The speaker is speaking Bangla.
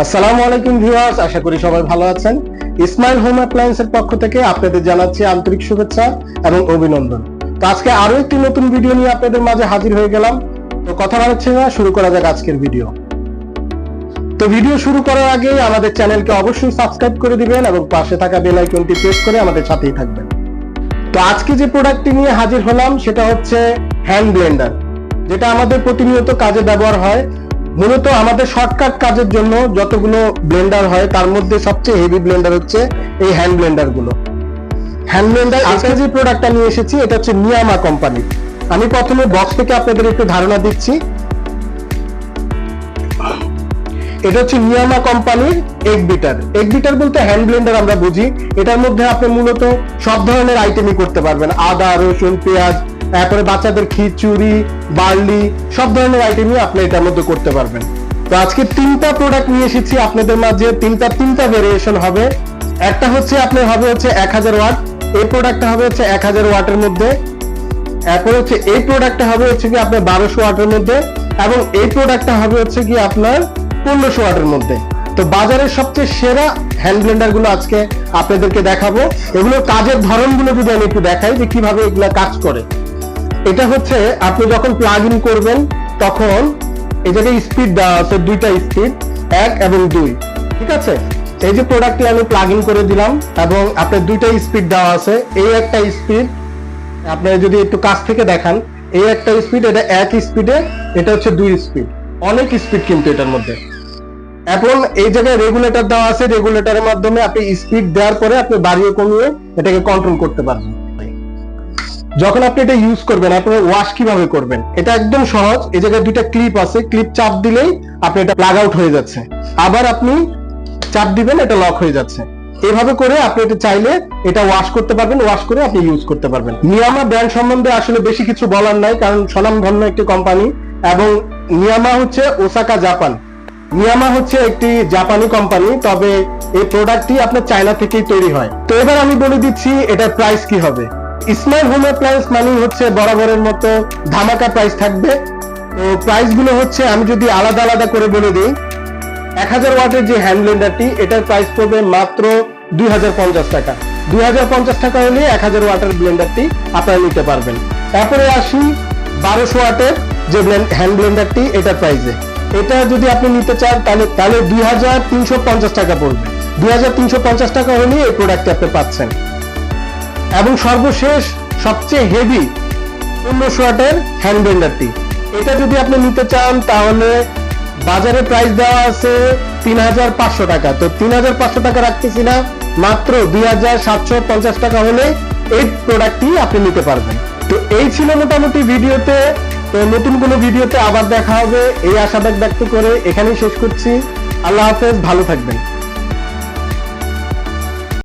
আসসালামু আলাইকুম ভিউয়ার্স, আশা করি সবাই ভালো আছেন। ইসমাইল হোম অ্যাপ্লায়েন্সের পক্ষ থেকে আপনাদের জানাচ্ছি আন্তরিক শুভেচ্ছা এবং অভিনন্দন। তো আজকে আরও একটি নতুন ভিডিও নিয়ে আপনাদের মাঝে হাজির হয়ে গেলাম। তো কথা বাড়াচ্ছি না, শুরু করা যাক আজকের ভিডিও। তো ভিডিও শুরু করার আগে আমাদের চ্যানেলকে অবশ্যই সাবস্ক্রাইব করে দিবেন এবং পাশে থাকা বেল আইকনটি প্রেস করে আমাদের সাথেই থাকবেন। তো আজকে যে প্রোডাক্টটি নিয়ে হাজির হলাম, সেটা হচ্ছে হ্যান্ড ব্লেন্ডার, যেটা আমাদের প্রতিনিয়ত কাজে ব্যবহার হয়। মূলত আমাদের শর্টকাট কাজের জন্য যতগুলো ব্লেন্ডার হয়, তার মধ্যে সবচেয়ে হেভি ব্লেন্ডার হচ্ছে এই হ্যান্ড ব্লেন্ডারগুলো। হ্যান্ড ব্লেন্ডার আজকে যে প্রোডাক্টটা নিয়ে এসেছি, এটা হচ্ছে নিয়ামা কোম্পানি আমি প্রথমে বক্স থেকে আপনাদের একটু ধারণা দিচ্ছি। এটা হচ্ছে নিয়ামা কোম্পানির এগ বিটার এগ বিটার বলতে হ্যান্ড ব্লেন্ডার আমরা বুঝি। এটার মধ্যে আপনি মূলত সব ধরনের আইটেমই করতে পারবেন। আদা, রসুন, পেঁয়াজ তারপরে বাচ্চাদের খিচুড়ি, বার্লি, সব ধরনের আইটেমই আপনি এটার মধ্যে করতে পারবেন। তো আজকে তিনটা প্রোডাক্ট নিয়ে এসেছি আপনাদের মাঝে। তিনটা তিনটা ভেরিয়েশন হবে। একটা হচ্ছে আপনার হবে হচ্ছে এক হাজার ওয়াট এই প্রোডাক্টটা হবে হচ্ছে এক হাজার ওয়াটের মধ্যে। এরপর হচ্ছে এই প্রোডাক্টটা হবে হচ্ছে কি আপনার বারোশো ওয়াটের মধ্যে এবং এই প্রোডাক্টটা হবে হচ্ছে কি আপনার পনেরোশো ওয়াটের মধ্যে। তো বাজারের সবচেয়ে সেরা হ্যান্ড ব্লেন্ডারগুলো আজকে আপনাদেরকে দেখাবো। এগুলো কাজের ধরনগুলো যদি আমি একটু দেখাই যে কীভাবে এগুলো কাজ করে। এটা হচ্ছে আপনি যখন প্লাগ ইন করবেন, তখন জায়গায় স্পিড দেওয়া আছে, দুইটা স্পিড এক এবং দুই। ঠিক আছে? এই যে প্রোডাক্টটি আমি প্লাগ ইন করে দিলাম, এবং আপনার দুইটা স্পিড দেওয়া আছে, এই একটা স্পিড আপনি যদি একটু কাছ থেকে দেখান, এই একটা স্পিড এটা এক স্পিডে এটা হচ্ছে দুই স্পিড অনেক স্পিড কিন্তু এটার মধ্যে। এখন এই জায়গায় রেগুলেটর দেওয়া আছে রেগুলেটরের মাধ্যমে আপনি স্পিড দেওয়ার পরে আপনি বাড়িয়ে কমিয়ে এটাকে কন্ট্রোল করতে পারবেন। যখন আপনি এটা ইউজ করবেন আপনি ওয়াশ কীভাবে করবেন? এটা একদম সহজ। এই জায়গায় দুইটা ক্লিপ আছে। ক্লিপ চাপ দিলেই আপনি এটা প্লাগ আউট হয়ে যাচ্ছে। আবার আপনি চাপ দিবেন, এটা লক হয়ে যাচ্ছে। এভাবে করে আপনি এটা চাইলে এটা ওয়াশ করতে পারবেন ওয়াশ করে আপনি ইউজ করতে পারবেন। নিয়ামা ব্র্যান্ড সম্বন্ধে আসলে বেশি কিছু বলার নাই, কারণ স্বনামধন্য একটি কোম্পানি এবং নিয়ামা হচ্ছে ওসাকা, জাপান। নিয়ামা হচ্ছে একটি জাপানি কোম্পানি তবে এই প্রোডাক্টটি আপনার চায়না থেকেই তৈরি হয়। তো এবার আমি বলে দিচ্ছি এটার প্রাইস কি হবে। স্মার্ট হোম অ্যাপ্লায়েন্স মানে হচ্ছে বরাবরের মতো ধামাকা প্রাইস থাকবে। তো প্রাইসগুলো হচ্ছে, আমি যদি আলাদা আলাদা করে বলে দিই, এক হাজার ওয়াটের যে হ্যান্ড ব্লেন্ডারটি এটার প্রাইস পড়বে মাত্র দুই হাজার পঞ্চাশ টাকা। দুই হাজার পঞ্চাশ টাকা হলে এক হাজার ওয়াটের ব্লেন্ডারটি আপনারা নিতে পারবেন। তারপরে আসি বারোশো ওয়াটের যে হ্যান্ড ব্লেন্ডারটি এটার প্রাইসে এটা যদি আপনি নিতে চান, তাহলে তাহলে দুই হাজার তিনশো পঞ্চাশ টাকা পড়বে। দুই হাজার তিনশো পঞ্চাশ টাকা হলে এই প্রোডাক্টটি আপনি পাচ্ছেন। এবং সর্বশেষ সবচেয়ে হেভি পনেরোশো ওয়াটের হ্যান্ড ব্লেন্ডারটি এটা যদি আপনি নিতে চান, তাহলে বাজারে প্রাইস দেওয়া আছে তিন হাজার পাঁচশো টাকা। তো তিন হাজার পাঁচশো টাকা রাখতেছি না, মাত্র দুই হাজার সাতশো পঞ্চাশ টাকা হলে এই প্রোডাক্টটি আপনি নিতে পারবেন। তো এই ছিল মোটামুটি ভিডিওতে। তো নতুন কোনো ভিডিওতে আবার দেখা হবে। এই আশাবাদ ব্যক্ত করে এখানেই শেষ করছি। আল্লাহ হাফেজ, ভালো থাকবেন।